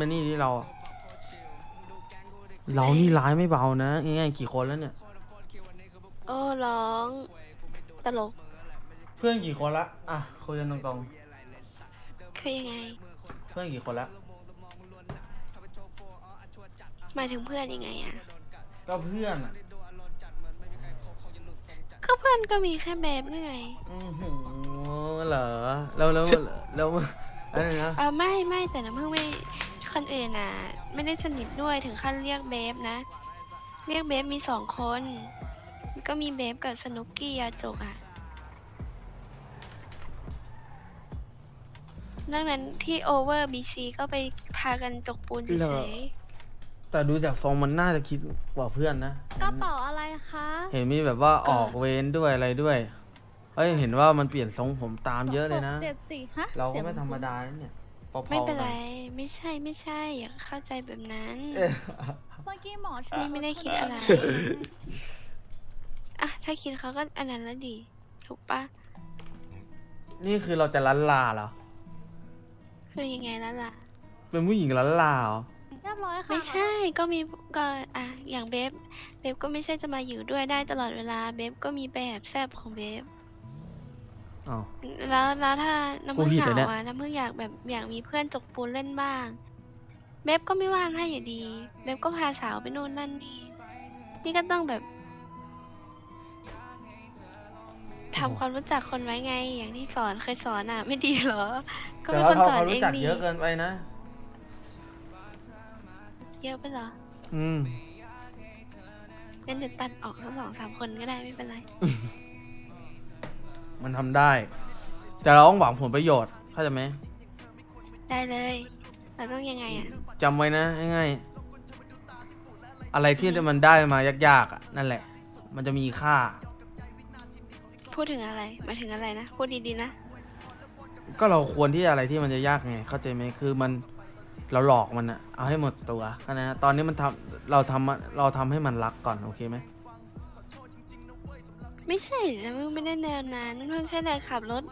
นะนี่มานี่มานี่ที่เราอะเรานี่ร้ายไม่เบานะง่ายๆกี่คนแล้วเนี่ย โอ้ร้อง ตลก เพื่อนกี่คนละอะคุยกันตรงคือยังไง ๆ เพื่อนกี่คนละหมายถึงเพื่อนยังไงอะก็เพื่อนอะก็เพื่อนก็มีแค่แบบนี่ไงอือหือเหรอแล้วแล้วแล้วอะไรนะ เออไม่ไม่แต่น้ำพึ่งไม่ คนอื่นน่ะ ไม่ได้สนิทด้วยถึงขั้นเรียกเบฟนะ เรียกเบฟมีสองคน ก็มีเบฟกับสนุกกี้ยาจกอะดังนั้นที่โอเวอร์บีซีก็ไปพากันจกปูนเฉยแต่ดูจากทรงมันน่าจะคิดกว่าเพื่อนนะ กระเป๋าอะไรคะ เห็นมีแบบว่าออกเวรด้วยอะไรด้วย เอ้ยเห็นว่ามันเปลี่ยนทรงผมตามเยอะเลยนะหกเจ็ดสี่ฮะ เราก็สียงไม่ธรรมดานะเนี่ย พอๆๆไม่เป็นกัไร ไม่ใช่ไม่ใช่อย่าเข้าใจแบบนั้น เอ๊ะเมื่อกี้หมอชนี่ไม่ได้คิดอะไร อะ ถ้าคิดเขาก็อันนั้นแล้วดี ถูกปะนี่คือเราจะลันลาเหรอ คือยังไงแล้วล่ะ เป็นผู้หญิงลันลาเหรอ เรียบร้อยค่ะไม่ใช่ก็มีก็อะอย่างเบฟเบฟก็ไม่ใช่จะมาอยู่ด้วยได้ตลอดเวลา เบฟก็มีแบบแซบของเบฟ อ้าว แล้วแล้วถ้าน้ำกูพึ่งผิดเหเหรอเนี่ยงาอะน้ำพึ่งอยากแบบอยากมีเพื่อนจกปูนเล่นบ้าง เบฟก็ไม่ว่างให้อยู่ดี เบฟก็พาสาวไปโน่นนั่นนี่นี่ก็ต้องแบบทำความรู้จักคนไว้ไง อย่างที่สอนเคยสอนอะ ไม่ดีเหรอ ก็แต่เป็นเราคนสอนทำความเอรู้งจักดีเยอะเกินไปนะ เยอะไปเหรออืมงั้นเดี๋ยวตัดออกสักสองสามคนก็ได้ไม่เป็นไร มันทำได้ แต่เราต้องหวังผลประโยชน์เข้าใจไหมได้เลย เราต้องยังไงอะ จำไว้นะง่ายๆอะไรที่มันได้มายากๆอะนั่นแหละ มันจะมีค่า พูดถึงอะไรหมายถึงอะไรนะ พูดดีๆนะ ก็เราควรที่อะไรที่มันจะยากไง เข้าใจไหมคือมันเราหลอกมันอะเอาให้หมดตัวก็นะตอนนี้มันทำเราทำเราทำให้มันรักก่อนโอเคไหม ไม่ใช่นะมึงไม่ได้แนวนั้นเพิ่งแค่เดินขับรถ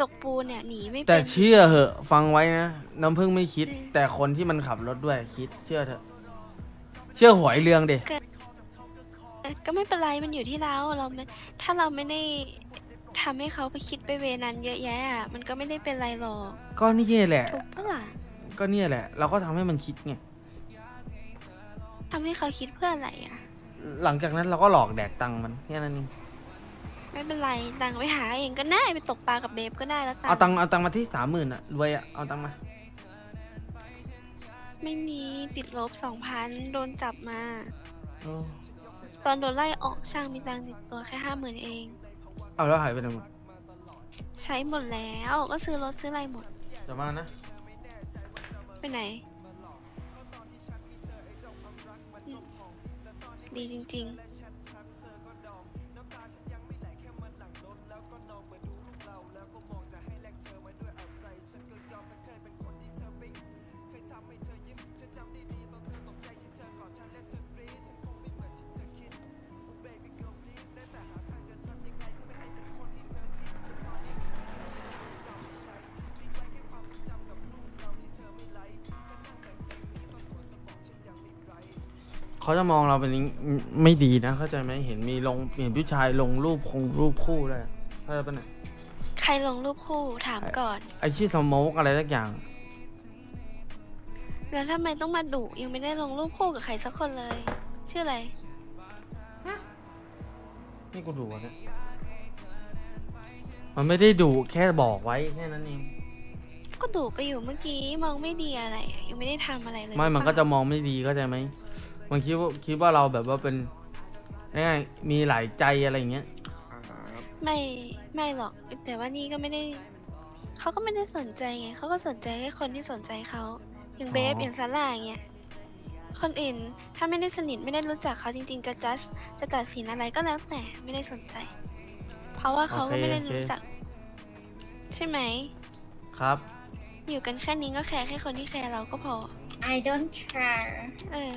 จกปูนเนี่ยหนีไม่แต่เป็นเชื่อเหอะฟังไว้นะน้ำพึ่งไม่คิดอืมแต่คนที่มันขับรถด้วยคิด เชื่อเถอะ เชื่อหวยเรืองเด็เอ้ยก็ไม่เป็นไรมันอยู่ที่เราเราไม่ถ้าเราไม่ได้ทำให้เขาไปคิดไปเวนั้นเยอะแยะอะมันก็ไม่ได้เป็นไรหรอกก็นี่แหละถูกปะล่ะก็เนี่ยแหละ เราก็ทำให้มันคิดไงทำให้เขาคิดเพื่ออะไรอะ หลังจากนั้นเราก็หลอกแดกตังค์มันแค่นั้นเอง ไม่เป็นไรตังค์ไปหาเองก็ได้ไปตกปลากับเบฟก็ได้แล้วตังเอาค์ตังค์เอาตังค์มาที่สามหมื่นอะรวยอะเอาตังค์มา ไม่มีติดลบสองพันโดนจับมา เอาตอนโดนไล่ออกช่างมีตังค์ติดตัวแค่ห้าหมื่นเอง เอาแล้วหายไปไหนหมดใช้หมดแล้วก็ซื้อรถซื้ออะไรหมดจะมานะ ไปไหนอืมดีจริง เขาจะมองเราเป็นอย่างไม่ดีนะ เข้าใจไหมเห็นมีลงเห็นผู้ชายลงรูปคงรูปคู่ด้วยเข้าใจปะเนี่ยๆใครลงรูปคู่ถามก่อน ไอชื่อสโมกอะไรสักอย่าง แล้วทำไมต้องมาดุยังไม่ได้ลงรูปคู่กับใครสักคนเลย ชื่ออะไร นี่กูดูอะเนี่ยมันไม่ได้ดูแค่บอกไว้แค่นั้นเองก็ดุไปอยู่เมื่อกี้มองไม่ดีอะไรอะยังไม่ได้ทำอะไรเลยไม่มันหก็รือเปจะล่ามองไม่ดีเข้าใจไหม มันคิดว่าคิดว่าเราแบบว่าเป็นง่ายๆมีหลายใจอะไรอย่างเงี้ยไม่ไม่หรอก แต่ว่านี่ก็ไม่ได้เขาก็ไม่ได้สนใจไงเขาก็สนใจแค่คนที่สนใจเขาอย่างเบฟอ๋ออ อย่างซาร่าอย่างเงี้ยคนอื่นถ้าไม่ได้สนิทไม่ได้รู้จักเขาจริง ๆ จะจัดจะตัดสินอะไรก็แล้วแต่ไม่ได้สนใจ เพราะว่าเขาก็ไม่ได้รู้จัก ใช่ไหม ครับ อยู่กันแค่นี้ก็แคร์แค่คนที่แคร์เราก็พอ I don't care เออ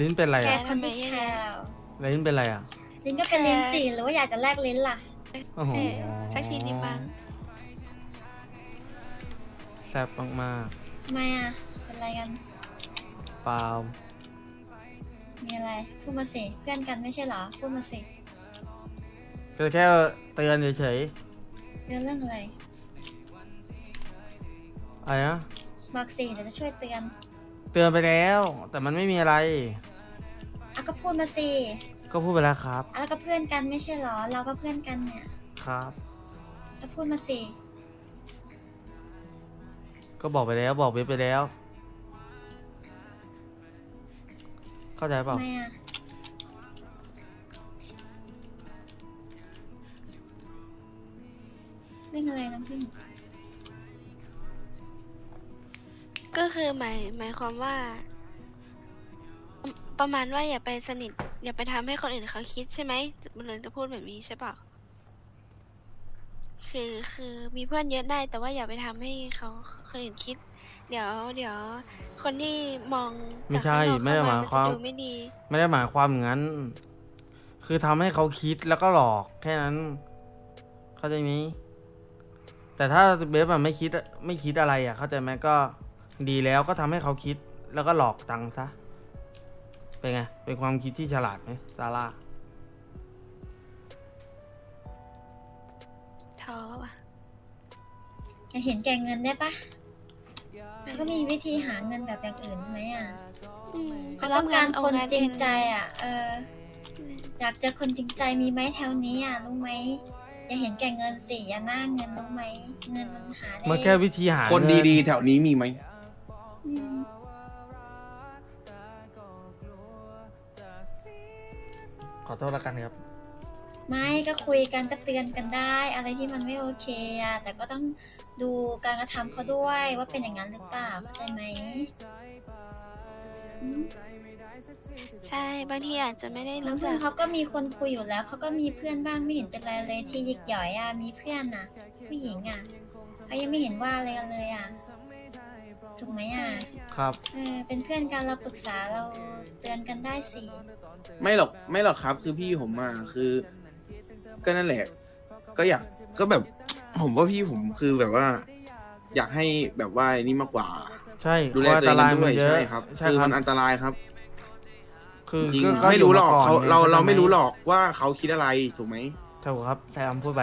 ลิ้นเป็นไรแค่อะคนที่ทำไมแคร์เราลิ้นเป็นไรอะลิ้นก็เป็นลิ้นสี่หรือว่าอยากจะแลกลิ้นล่ะ โอ้โหเออสักทีดีบ้างซ่บมากทำไมอะ เป็นไรกัน ๆเปล่ามีอะไร พูดมาสิ เพื่อนกันไม่ใช่เหรอ พูดมาสิก็แค่เตือนเฉยเรื่องเรื่องอะไร ๆอะไรนะ บอกสิเดี๋ยวจะช่วยเตือน เตือนไปแล้ว แต่มันไม่มีอะไร อะก็พูดมาสิก็พูดไปแล้วครับ อะแล้วก็เพื่อนกันไม่ใช่เหรอ เราก็เพื่อนกันเนี่ยครับ ก็พูดมาสิก็บอกไปแล้วบอกเว็บไปแล้ว เข้าใจเปล่าทำไมอะเรื่องอะไรน้ำพึ่ง ก็คือหมายหมายความว่า ประมาณว่าอย่าไปสนิท อย่าไปทำให้คนอื่นเขาคิดใช่ไหมมันเลยจะพูดแบบนี้ใช่เปล่าคือคือมีเพื่อนเยอะได้ แต่ว่าอย่าไปทำให้เขาคนอื่นคิด เดี๋ยว เดี๋ยว คนที่มองไม่จากใช่ข้างนอกไม่ได้หมายเข้ความนจะดูไม่ดี ไม่ได้หมายความอย่างนั้น คือทำให้เขาคิดแล้วก็หลอกแค่นั้น เข้าใจไหมแต่ถ้าเบฟมันไม่คิดไม่คิดอะไรอะเข้าใจไหมก็ ดีแล้วก็ทำให้เขาคิดแล้วก็หลอกตังค์ซะ เป็นไง เป็นความคิดที่ฉลาดไหมซาร่าท้อว่ะอย่าเห็นแก่เงินได้ปะเขาก็มีวิธีหาเงินแบบอย่างอื่นไหมอะอืมเขาต้องการคนจริงใจเอะ เออ อยากเจอคนจริงใจมีไหมแถวนี้อะรู้ไหมอย่าเห็นแก่เงินสิอย่าหน้าเงินรู้ไหมเงินมันหาได้มันแค่วิธีหาคนเงิดีๆ แถวนี้มีไหมอืม ขอโทษแล้วกันครับ ไม่ก็คุยกันก็เตือนกันได้ อะไรที่มันไม่โอเคอะแต่ก็ต้องดูการกระทำเขาด้วยว่าเป็นอย่างนั้นหรือเปล่าเข้าใจไหมอืมใช่บางทีอาจจะไม่ได้รู้น้ำพึ่จังกเขาก็มีคนคุยอยู่แล้วเขาก็มีเพื่อนบ้างไม่เห็นเป็นไรเลยที่ยิกหย่อยอะมีเพื่อนน่ะ ผู้หญิงอะเขายังไม่เห็นว่าอะไรกันเลยอะ ถูกไหมอะครับ เออเป็นเพื่อนกันเราปรึกษาเราเตือนกันได้สิไม่หรอกไม่หรอกครับ คือพี่ผมมาคือ ก็นั่นแหละ ก็อยากก็แบบ ผมว่าพี่ผมคือแบบว่า อยากให้แบบว่านี่มากกว่า ใช่ดูแลเพราะอันตัวตเองรายกันมัด้วนยเยอะใช่ครับใช่คือครัมับนอันตรายครับคือจริงก็ไม่รู้หรอกยู่เขานไงเราเราข้ใจหไม่รู้หรอกว่าเขาคิดอะไรถูกไหม ถูกครับแซมพูดไป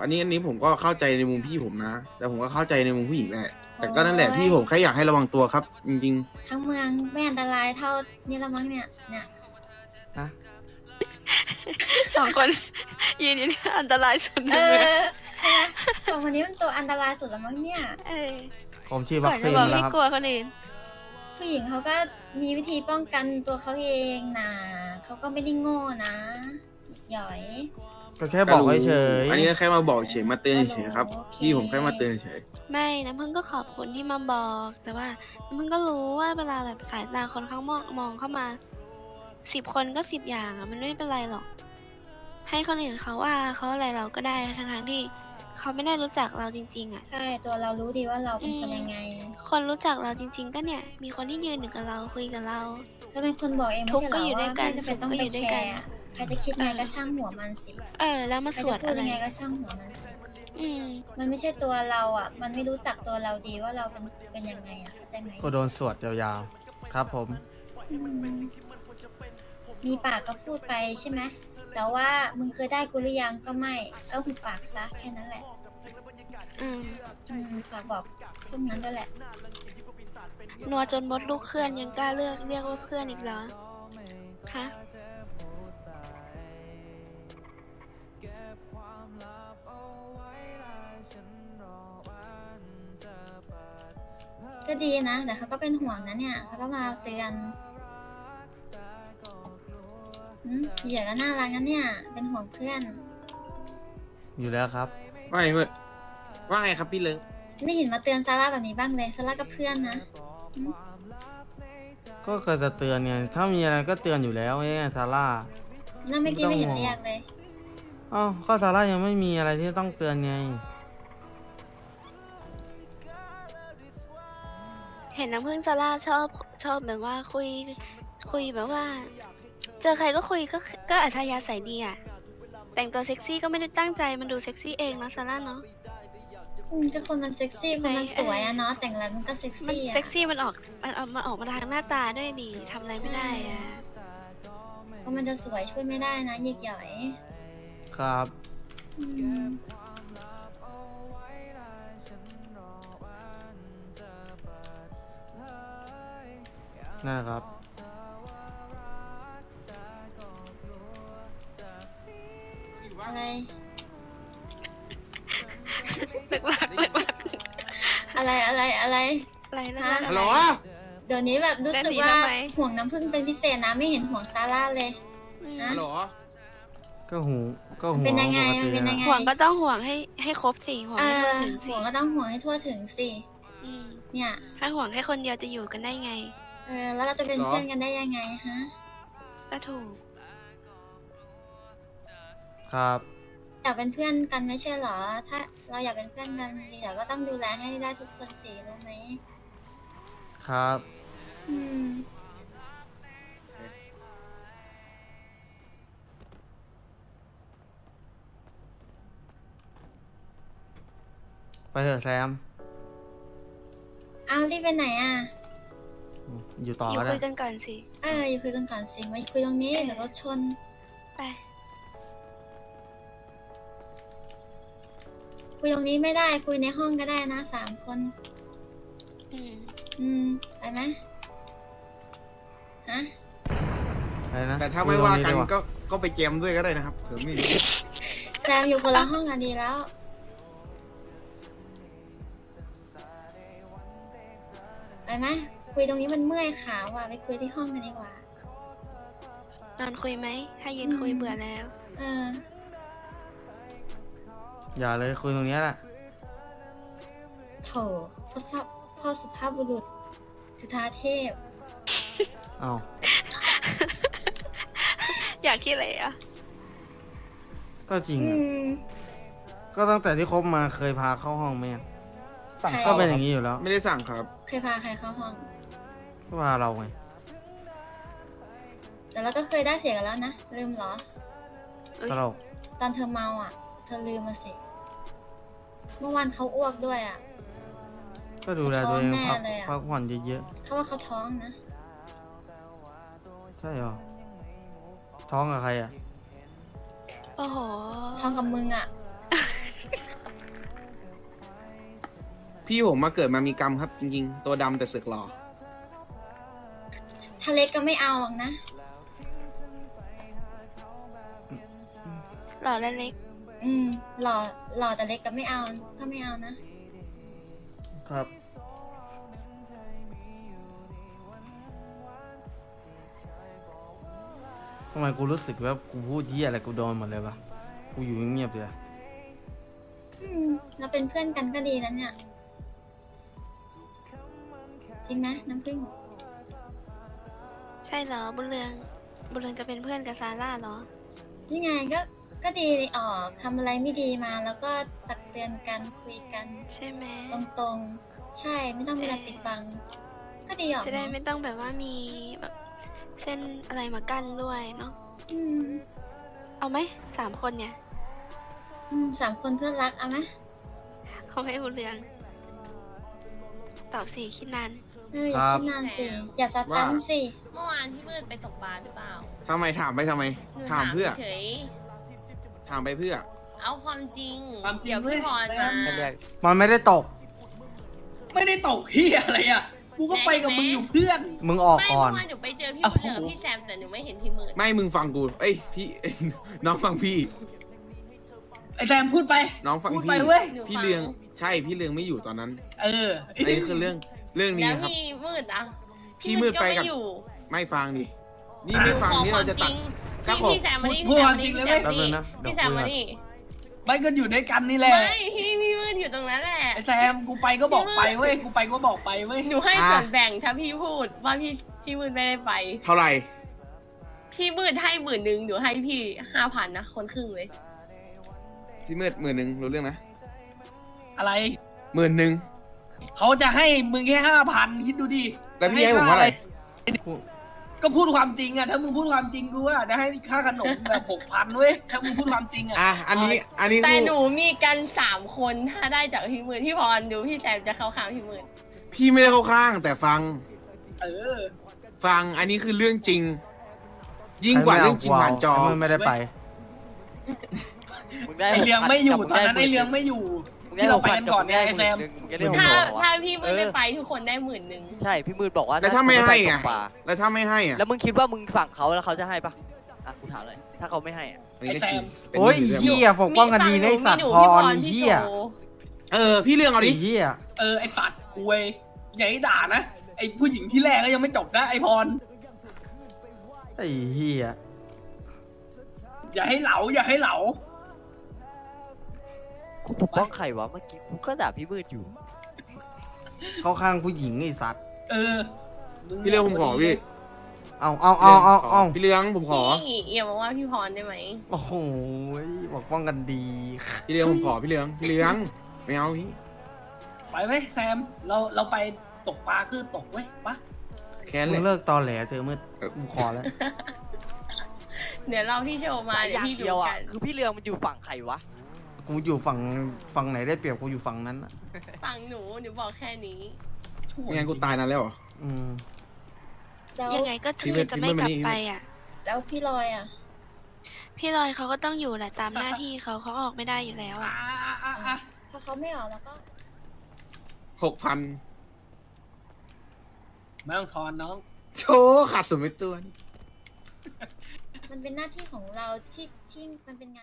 อันนี้อันนี้ผมก็เข้าใจในมุมพี่ผมนะ แต่ผมก็เข้าใจในมุมผู้หญิงแหละ แต่ก็นั่นแหละพี่ผมแค่อยากให้ระวังตัวครับ จริง ทั้งเมืองไม่อันตรายเท่านี่ละมั้งเนี่ยเนี่ยนะสองคน ยืนอยู่เนี่ยอันตรายสุดในเอเมืองอใช่ไหมสองคนนี้มันตัวอันตรายสุดละมั้งเนี่ย เออผมฉีดก่วัอคนซีจะนบอกแล้วให้ครับ กลัวคนอื่นผู้หญิงเขาก็มีวิธีป้องกันตัวเขาเองนะเขาก็ไม่ได้โง่นะหย่อย ก็แค่ๆบอกรู้เฉยอันนี้ก็แค่มาบอกเฉยมาเตือนเฉยครับโอเคพี่ผมแค่มาเตือนเฉยไม่น้ำพึ่งก็ขอบคุณที่มาบอก แต่ว่าน้ำพึ่งก็รู้ว่าเวลาแบบสายตาคนข้างมองมองเข้ามาสิบคนก็สิบอย่างอะมันไม่เป็นไรหรอก ให้คนอื่นเขาว่าเขาอะไรเราก็ได้ทั้งทั้งๆที่เขาไม่ได้รู้จักเราจริง ๆอะใช่ตัวเรารู้ดีว่าเราเป็นคนยังไง คนรู้จักเราจริง ๆ ก็เนี่ย มีคนที่ยืนอยู่กับเราคุยกับเราก็เป็นคนบอกเองทุไม่กข์ใช่เหรก็อยู่อด้วยว่ากันไม่จำเป็นต้องสุขก็ไปอยู่ด้วยแคกันร์อะ ใครจะคิดไงก็ช่างหัวมันสิเออ แล้วมาใครสวจะดพูดอะไร ยังไงก็ช่างหัวมันสิอืม มันไม่ใช่ตัวเราอะ มันไม่รู้จักตัวเราดีว่าเราเป็นเป็นยังไงอะเข้าใจไหมๆก็โดนสวดยาวๆ ครับผม อืมมีปากก็พูดไปใช่ไหมแต่ว่ามึงเคยได้กูหรือยังก็ไม่ก็หุบปากซะแค่นั้นแหละอืม อืมฝากบอกพวกนั้นด้วยแหละ นัวจนมดลูกเคลื่อนยังกล้าเลือกเรียกว่าเพื่อนอีกเหรอฮะ ก็ดีนะ แต่เขาก็เป็นห่วงนะเนี่ยเขาก็มาเตือนอืมเหยื่อก็น่ารักนะเนี่ย เป็นห่วงเพื่อน อยู่แล้วครับ ว่าไงเพื่อนว่าไงครับพี่เลิงไม่เห็นมาเตือนซาร่าแบบนี้บ้างเลยซาร่าก็เพื่อนนะอืมก็เคยจะเตือนไงถ้ามีอะไรก็เตือนอยู่แล้วไงซาร่านั่นเมื่อกี้ไม่เห็นไม่ต้องห่วงเรียกเลยอ้าวก็ซาร่ายังไม่มีอะไรที่ต้องเตือนไง เห็นน้ำพึ่งซาร่าชอบชอบแบบว่าคุยคุยแบบว่า เจอใครก็คุยก็ก็อัธยาศัยดีอะ แต่งตัวเซ็กซี่ก็ไม่ได้ตั้งใจมันดูเซ็กซี่เองเนาะซาร่าเนาะออืมก็คนมันเซ็กซี่คนมันสวยอะเนาะแต่งอะไรมันก็เซ็กมันซี่อะเซ็กซี่มันออกมันออกมันออกมาทางหน้าตาด้วยดีทำอะไรไม่ได้อะคนมันจะสวยช่วยไม่ได้นะยิกหย่อยครับ อืม นั่นแหละครับ อะไรเลิกลักเลิกลักอะไรอะไรอะไรอะไรนะฮะฮัลโหลเดี๋ยวนี้แบบรู้สึกแล้วหนีว่าทำไม ห่วงน้ำผึ้งเป็นพิเศษนะไม่เห็นห่วงซาร่าเลยอืมฮะฮัลโหล ก็หูก็หูเป็นยังไงปกติเป็นยังไง ห่วงก็ต้องห่วงให้ให้ครบสิห่วงเอให้อทั่วถึงสิห่วงก็ต้องห่วงให้ทั่วถึงสิอืมเนี่ย ถ้าห่วงแค่คนเดียวจะอยู่กันได้ไง เออแล้วเราจะเป็นเพื่อนกันได้ยังไงฮะก็ถูก ครับอยากเป็นเพื่อนกันไม่ใช่เหรอ ถ้าเราอยากเป็นเพื่อนกันดีเราก็ต้องดูแลให้ได้ทุกคนสิรู้ไหมครับ อืม ไปเถอะแซม เอารีบไปไหนอะ อยู่ต่ออยู่ก็ได้คุยกันก่อนสิ เอออยู่คุยกันก่อนสิมาคุยตรงนี้เออเดี๋ยวรถชน ไป คุยตรงนี้ไม่ได้คุยในห้องก็ได้นะสามคน อืม อืม ไปไหมฮะ อะไรนะแต่ถ้าไม่ว่ากันคุยตรงดีก็ก็ไปเจมด้วยก็ได้นะครับเผื่อไม่รู้แซมอยู่คนละห้องกันดีแล้ว ไปไหม คุยตรงนี้มันเมื่อยขาว่ะไปคุยที่ห้องกันดีกว่า นอนคุยไหม ถ้ายืนคุยอืมเบื่อแล้ว เออ อย่าเลยคุยตรงเนี้ยแหละโถพ่อสับพ่อสุภาพบุรุษจุธาเทพ เอาอยากคิดอะไรอะ ก็จริงอือะม ก็ตั้งแต่ที่คบมาเคยพาเข้าห้องไหมอะสั่งใคร ก็ข้าวเป็นอย่างนี้อยู่แล้ว ไม่ได้สั่งครับ เคยพาใครเข้าห้อง ก็พาเราไง แต่เราก็เคยได้เสียกันแล้วนะ ลืมเหรออุ๊ยตลก ตอนเธอเมาอะ เธอลืมมาสิ เมื่อวานเขาอ้วกด้วยอะ ก็ดูแลตัวเองท้องแน่พักเลยอะ พักผ่อนเยอะเขาว่าเขาท้องนะ ๆ ใช่เหรอ ท้องกับใครอะ โอ้โหท้องกับมึงอะ พี่ผมมาเกิดมามีกรรมครับจริงๆ ตัวดำแต่เสือกหล่อ ถ้าเล็กก็ไม่เอาหรอกนะ หล่อและเล็ก อืม หล่อ หล่อแต่เล็กก็ไม่เอา ก็ไม่เอานะ ครับ ทำไมกูรู้สึกว่ากูพูดเยี่ยอะไรกูโดนหมดเลยวะ กูอยู่เงียบๆเลยอืม เราเป็นเพื่อนกันก็ดีนะเนี่ย จริงไหมน้ำผึ้ง ใช่เหรอบุญเรือง บุญเรืองจะเป็นเพื่อนกับซาร่าเหรอ นี่ไงก็ก็ดีเลยออกทำอะไรไม่ดีมา แล้วก็ตักเตือนกันคุยกัน ใช่ไหม ตรงๆ ใช่ไม่ต้องมีอะไรปิดบัง ก็ดีออกจะได้เนอะไม่ต้องแบบว่ามีแบบเส้นอะไรมากั้นด้วยเนาะอืมเอาไหมสามคนเนี่ย อืมสามคนเพื่อนรักเอาไหมเอาไหมบุญเรือง ตอบสี่คิดนานเอออย่าครับคิดนานสิอย่าสตันสิ เมื่อวานพี่มืดไปตกปลาหรือเปล่าทำไมถามไปทำไม หนูถามเพื่อ เฉยถามไปเพื่อ ๆเอาความจริงความจริงเดี๋ยวพี่พรเว้ย มาแซมมันไม่ได้ตก ไม่ได้ตกที่อะไรอะ กูก็ไปกับมึงอยู่เพื่อน มึงออกไม่ก่อนเมื่อวานหนูไปเจอพี่โอ้เจโหอพี่แซมแต่หนูไม่เห็นพี่มืด ไม่มึงฟังกู เอ้ยพี่ น้องฟังพี่ ไอแซมพูดไป น้องฟังพูดพี่ ไปเว้ย หนูพี่ฟัเรือง ใช่พี่เรืองไม่อยู่ตอนนั้นเออ อันนี้คือเรื่องเรื่องนี้แล้วครับ พี่มืดอะพี่มืดไปกับก็ม่อยู่ ไม่ฟังดิ นี่ไม่ฟังนี่เราจะตัดก็ก็ขขออพี่แซมมานี่พูพี่ดแซควมวามมาจรินี่งเลยพี่เว้ยแซมแป๊บนึงนะเดี๋ยวพี่แซมคุยก่มาอน นี่ไม่ก็อยู่ด้วยกันนี่แหละไม่พี่พี่มืดอยู่ตรงนั้นแหละไอแซมกูไปก็บอกไปเว้ยกูไปก็บอกไปเว้ยหนูให้อะส่วนแบ่งถ้าพี่พูดว่าพี่พี่มืดไม่ได้ไป เท่าไหร่ พี่มืดให้หมื่นหนึ่งหนูให้พี่ห้าพันนะคนครึ่งเลย พี่มืดหมื่นหนึ่งรู้เรื่องนะอะไรหมื่นหนึ่งเขาจะให้มึงแค่ห้าพันคิดดูดิแล้วพี่ให้ผมเท่าไหร่ก ก็พูดความจริงอะ ถ้ามึงพูดความจริงกูอาจจะให้ค่าขนมแบบหกพันเว้ย ถ้ามึงพูดความจริงอะ อะอันนี้อันนี้แต่คือหนูมีกันสามคนถ้าได้จากพี่หมื่นพี่พรดูพี่แซมจะเข้าข้างพี่หมื่นพี่ไม่ได้เข้าข้าง แต่ฟังเออ ฟังอันนี้คือเรื่องจริง ยิ่งกว่าเรื่องจริงผ่านจอไอ้มืไม่ได้ไป มึงได้ไอเรืองไม่อยู่มึงตอนได้นั้นไอเรืองไม่อยู่มึงได้ ที่เราหกไปพักันก่อนไงไอแซมมึงจะได้หกถ้าพันเหรอถ้าวะพี่หมื่นไม่ไปทุกคนได้หมื่นหนึ่งใช่ พี่มืดบอกว่าแล้วถ้าไม่ให้งอะตกปลาแล้วถ้าไม่ให้อะแล้วมึงคิดว่ามึงฝั่งเขาแล้วเขาจะให้ปะอะกูถามเลยถ้าเขาไม่ให้อะอันนี้ก็จริงไอ้แซมเป็นโอ้ยเรื่องเฮียปกป้องกันดีในะไอ้สัตว์พรไอ้เฮียเออพี่เรื่องเอาดิไอ้เฮียเออไอสัตว์คุยอย่าให้ด่านะไอผู้หญิงที่แรกก็ยังไม่จบนะไอพรไอ้เฮียอย่าให้เหลาอย่าให้เหลา กูปกป้องใครวะเมื่อกี้กูก็ด่าพี่มืดอยู่ เข้าข้างผู้หญิงไอ้สัตว์ เออมึงพี่เรื่องผมขอพี่เอาเอาเอาเอาเอาพี่เรื่องผมขอ พี่อย่ามาว่าพี่พรได้ไหมโอ้โหปกป้องกันดี พี่เรื่องผมขอพี่เรื่องพี่เรื่องไม่เอาพี่ ไปไหมแซม เราเราไปตกปลาคือตกเว้ยปะแค่นั้นมึแหงละเลิกตอแหลเธอะมืดกูขอแล้ว เดี๋ยวเราพี่โชว์มาอเดี๋ยวย่างพี่เดีดูยวอะกันคือพี่เรืองมันอยู่ฝั่งใครวะ กูอยู่ฝั่งฝั่งไหนได้เปรียบกูอยู่ฝั่งนั้นอะฝั่งหนูหนูบอกแค่นี้ ไม่งั้นกูตายนานแล้วเหรอ อืมแล้วยังไงก็พี่คือเวทจะไม่พี่เวทกลัมาบนี่ไปอะ แล้วพี่ลอยอะ พี่ลอยเขาก็ต้องอยู่แหละตามหน้าที่เขาเขาออกไม่ได้อยู่แล้วอะอะอะอะอะถ้าเขาไม่ออกแล้วก็ หกพันไม่ต้องทอนน้อง โชว์ขาดสุดไม่ตัวนี่ มันเป็นหน้าที่ของเราที่ที่มันเป็นงาน